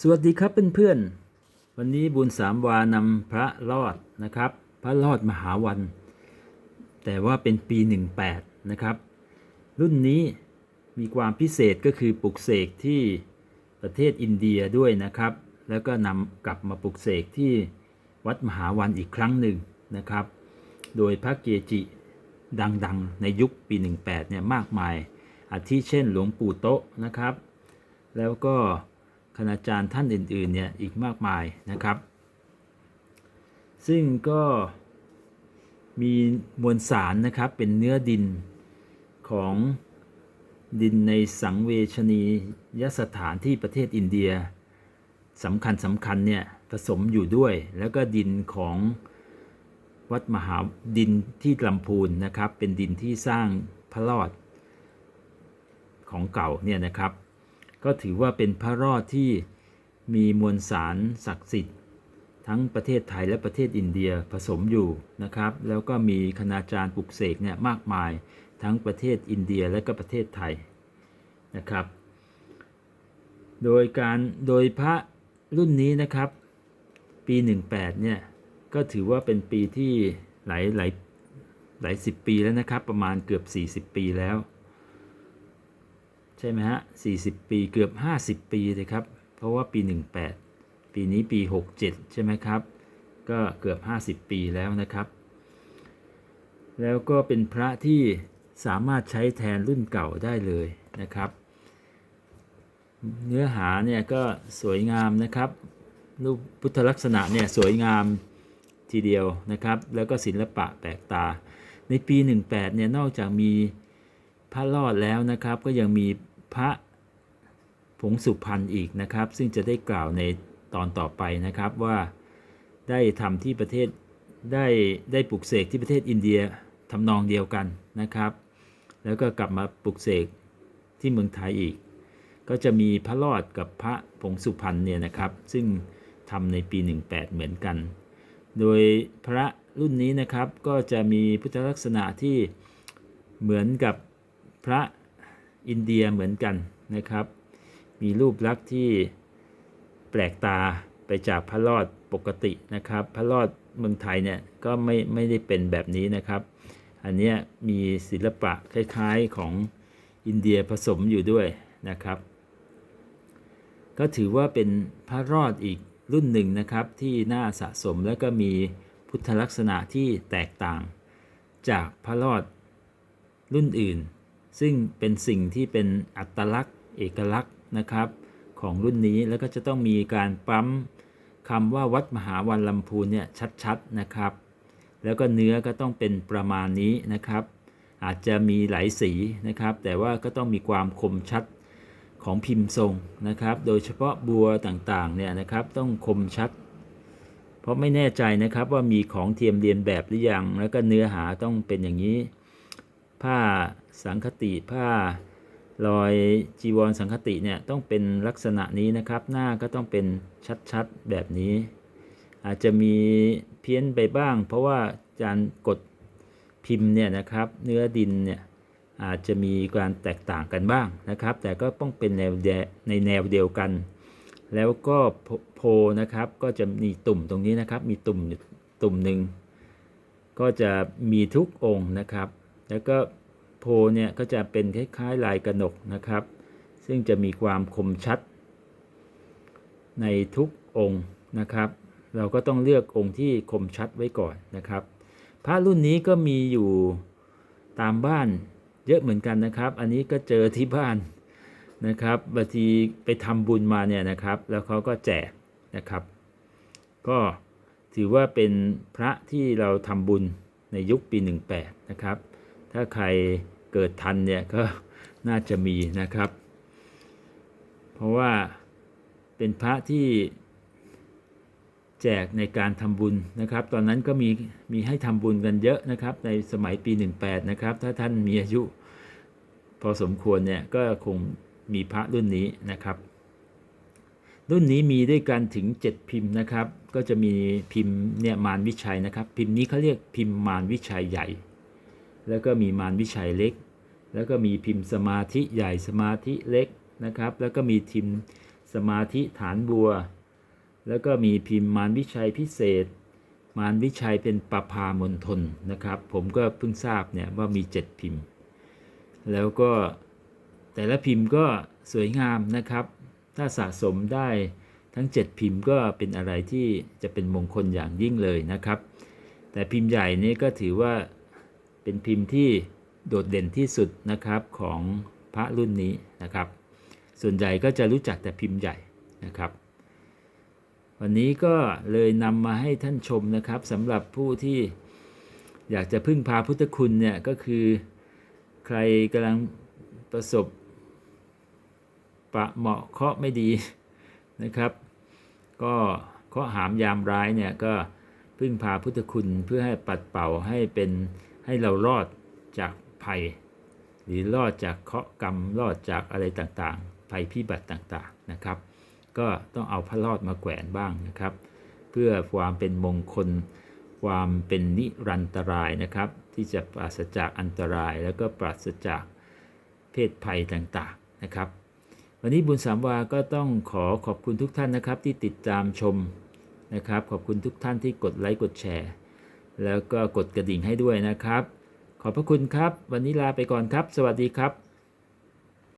สวัสดีครับเพื่อนๆ วันนี้บุญสามวานำพระรอดนะครับ พระรอดมหาวัน แต่ว่าเป็นปี 18 นะครับ รุ่นนี้มีความพิเศษก็คือปลุกเสกที่ประเทศอินเดียด้วยนะครับ แล้วก็นำกลับมาปลุกเสกที่วัดมหาวันอีกครั้งหนึ่งนะครับ โดยพระเกจิดังๆ ในยุคปี 18 เนี่ยมากมายอาทิเช่นหลวงปู่โตะนะครับ แล้วก็ คณาจารย์ท่านอื่นๆเนี่ยอีกมากมายนะครับ ซึ่งก็มีมวลสารนะครับเป็นเนื้อดินของดินในสังเวชนียสถานที่ประเทศอินเดียสำคัญสำคัญเนี่ยผสมอยู่ด้วย แล้วก็ดินของวัดมหาดินที่ลำพูนนะครับ เป็นดินที่สร้างพระรอดของเก่าเนี่ยนะครับ ก็ถือว่าเป็นพระรอดที่มีมวลสารศักดิ์สิทธิ์ ทั้งประเทศไทยและประเทศอินเดียผสมอยู่นะครับ แล้วก็มีคณาจารย์ปลุกเสกเนี่ยมากมายทั้งประเทศอินเดียและก็ประเทศไทยนะครับ โดยการโดยพระรุ่นนี้นะครับ ปี 18เนี่ยก็ถือว่าเป็นปีที่หลายหลายหลายสิบปีแล้วนะครับ ประมาณเกือบ 40 ปีแล้ว ใช่ไหมฮะ40ปีเกือบ50ปีเลยครับ เพราะว่าปี18ปีนี้ปี67ใช่ไหมครับ ก็เกือบ50ปีแล้วนะครับ แล้วก็เป็นพระที่สามารถใช้แทนรุ่นเก่าได้เลยนะครับ เนื้อหาเนี่ยก็สวยงามนะครับ รูปพุทธลักษณะเนี่ยสวยงามทีเดียวนะครับ แล้วก็ศิลปะแปลกตา ในปี 18เนี่ยนอกจากมีพระรอดแล้วนะครับ ก็ยังมี พระผงสุพรรณอีกนะครับ ซึ่งจะได้กล่าวในตอนต่อไปนะครับว่าได้ทำที่ประเทศได้ได้ปลุกเสกที่ประเทศอินเดียทำนองเดียวกันนะครับ แล้วก็กลับมาปลุกเสกที่เมืองไทยอีก ก็จะมีพระรอดกับพระผงสุพรรณเนี่ยนะครับ ซึ่งทำในปี 18 เหมือนกัน โดยพระรุ่นนี้นะครับก็จะมีพุทธลักษณะที่เหมือนกับพระ อินเดียเหมือนกันนะครับ มีรูปลักษณ์ที่แปลกตาไปจากพระรอดปกตินะครับ พระรอดเมืองไทยเนี่ยก็ไม่ไม่ได้เป็นแบบนี้นะครับ อันนี้มีศิลปะคล้ายๆของอินเดียผสมอยู่ด้วยนะครับ ก็ถือว่าเป็นพระรอดอีกรุ่นหนึ่งนะครับที่น่าสะสมแล้วก็มีพุทธลักษณะที่แตกต่างจากพระรอดรุ่นอื่น ซึ่งเป็นสิ่งที่เป็นอัตลักษณ์ เอกลักษณ์นะครับ ของรุ่นนี้แล้วก็จะต้องมีการปั๊มคำว่าวัดมหาวันลำพูนเนี่ยชัดๆนะครับ แล้วก็เนื้อก็ต้องเป็นประมาณนี้นะครับ อาจจะมีหลายสีนะครับ แต่ว่าก็ต้องมีความคมชัดของพิมพ์ทรงนะครับ โดยเฉพาะบัวต่างๆเนี่ยนะครับต้องคมชัด เพราะไม่แน่ใจนะครับว่ามีของเทียมเรียนแบบหรือยัง แล้วก็เนื้อหาต้องเป็นอย่างนี้ ผ้าสังคติผ้ารอยจีวรสังคติเนี่ยต้องเป็นลักษณะนี้นะครับ หน้าก็ต้องเป็นชัดๆแบบนี้ อาจจะมีเพี้ยนไปบ้าง เพราะว่าการกดพิมพ์เนี่ยนะครับ เนื้อดินเนี่ยอาจจะมีการแตกต่างกันบ้างนะครับ แต่ก็ต้องเป็นแนวเดในแนวเดียวกัน แล้วก็โพโพนะครับก็จะมีตุ่มตรงนี้นะครับ มีตุ่มตุ่มหนึ่งก็จะมีทุกองค์นะครับ แล้วก็โพเนี่ยก็จะเป็นคล้ายๆลายกระหนกนะครับ ซึ่งจะมีความคมชัด ในทุกองค์นะครับ เราก็ต้องเลือกองค์ที่คมชัดไว้ก่อนนะครับพระรุ่นนี้ก็มีอยู่ตามบ้านเยอะเหมือนกันนะครับ อันนี้ก็เจอที่บ้านนะครับบางทีไปทำบุญมาเนี่ยนะครับ แล้วเขาก็แจกนะครับ ก็ถือว่าเป็นพระที่เราทำบุญในยุคปี 18 นะครับ ถ้าใครเกิดทันเนี่ยก็น่าจะมีนะครับ เพราะว่าเป็นพระที่แจกในการทำบุญนะครับ ตอนนั้นก็มีมีให้ทำบุญกันเยอะนะครับ ในสมัยปี 18 นะครับ ถ้าท่านมีอายุพอสมควรเนี่ยก็คงมีพระรุ่นนี้นะครับ รุ่นนี้มีด้วยกันถึง 7 พิมพ์นะครับ ก็จะมีพิมพ์เนี่ยมารวิชัยนะครับ พิมพ์นี้เขาเรียกพิมพ์มารวิชัยใหญ่ แล้วก็มีมารวิชัยเล็ก แล้วก็มีพิมพ์สมาธิใหญ่สมาธิเล็กนะครับ แล้วก็มีพิมสมาธิฐานบัว แล้วก็มีพิมพ์มารวิชัยพิเศษ มารวิชัยเป็นปภามณฑลนะครับ ผมก็เพิ่งทราบเนี่ยว่ามี 7 พิมพ์ แล้วก็แต่ละพิมพ์ก็สวยงามนะครับ ถ้าสะสมได้ทั้ง 7 พิมพ์ก็เป็นอะไรที่จะเป็นมงคลอย่างยิ่งเลยนะครับ แต่พิมพ์ใหญ่นี่ก็ถือว่า เป็นพิมพ์ที่โดดเด่นที่สุดนะครับของพระรุ่นนี้นะครับ ส่วนใหญ่ก็จะรู้จักแต่พิมพ์ใหญ่นะครับ วันนี้ก็เลยนำมาให้ท่านชมนะครับสำหรับผู้ที่อยากจะพึ่งพาพุทธคุณเนี่ยก็คือใครกำลังประสบประเหมาะเคาะไม่ดีนะครับ ก็เคาะหามยามร้ายเนี่ยก็พึ่งพาพุทธคุณเพื่อให้ปัดเป่าให้เป็น ให้เรารอดจากภัย หรือรอดจากเคราะห์กรรมรอดจากอะไรต่างๆ ภัยพิบัติต่างๆนะครับ ก็ต้องเอาพระรอดมาแขวนบ้างนะครับ เพื่อความเป็นมงคล ความเป็นนิรันตรายนะครับ ที่จะปราศจากอันตรายแล้วก็ปราศจากเพศภัยต่างๆนะครับ วันนี้บุญสามวาก็ต้องขอขอบคุณทุกท่านนะครับที่ติดตามชมนะครับ ขอบคุณทุกท่านที่กดไลค์กดแชร์ แล้วก็กดกระดิ่งให้ด้วยนะครับ ขอบพระคุณครับ วันนี้ลาไปก่อนครับ สวัสดีครับ